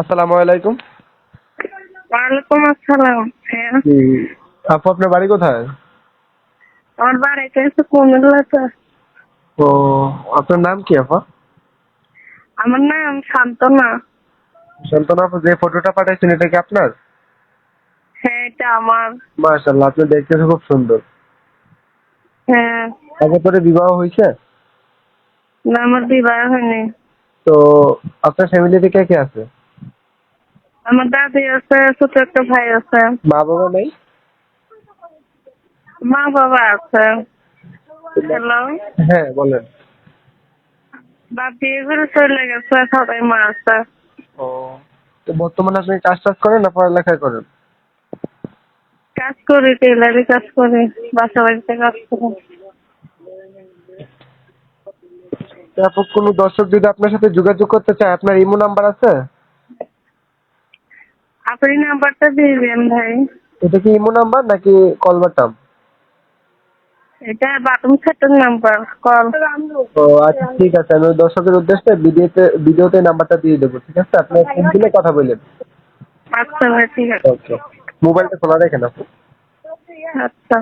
আসসালামু আলাইকুম। ওয়ালাইকুম আসসালাম হ্যাঁ আপু আপনার বাড়ি কোথায়? আমার বাড়িতে এসে কুমিল্লাতে। ও আপনার নাম কি আপা? আমার নাম শান্তনা। শান্তনা আপু যে ফটোটা পাঠাইছেন এটা কি আপনার? হ্যাঁ এটা আমার। মাশাআল্লাহ আপনি দেখতে খুব সুন্দর। হ্যাঁ। আগে পরে বিবাহ হয়েছে? না আমার বিবাহ হয়নি। তো আপনার ফ্যামিলিতে কে কে আছে? আমার দাদি আছে ছোট একটা ভাই আছে। মা বাবা নেই? মা বাবা আছে। হ্যালো হ্যাঁ বলেন। বাপ বিয়ে করে চলে গেছে সবাই মা আছে। ও তো বর্তমানে আপনি কাজ টাজ করেন না পড়ালেখা করেন? কাজ করি টেলারি কাজ করি বাসা বাড়িতে কাজ করি। আপু কোনো দর্শক যদি আপনার সাথে যোগাযোগ করতে চায় আপনার ইমো নাম্বার আছে? আপনি নাম্বারটা দিয়ে দেন ভাই। এটা কি ইমো নাম্বার নাকি কল বাটাম এটা বাটন সেটের নাম্বার কল। ও আচ্ছা ঠিক আছে আমি দর্শকের উদ্দেশ্যে ভিডিওতে ভিডিওতে নাম্বারটা দিয়ে দেবো ঠিক আছে? আপনি ফোন দিলে কথা বলেন। আচ্ছা ভাই ঠিক আছে। ওকে। মোবাইলটা খোলা রাখেন আপনি আচ্ছা।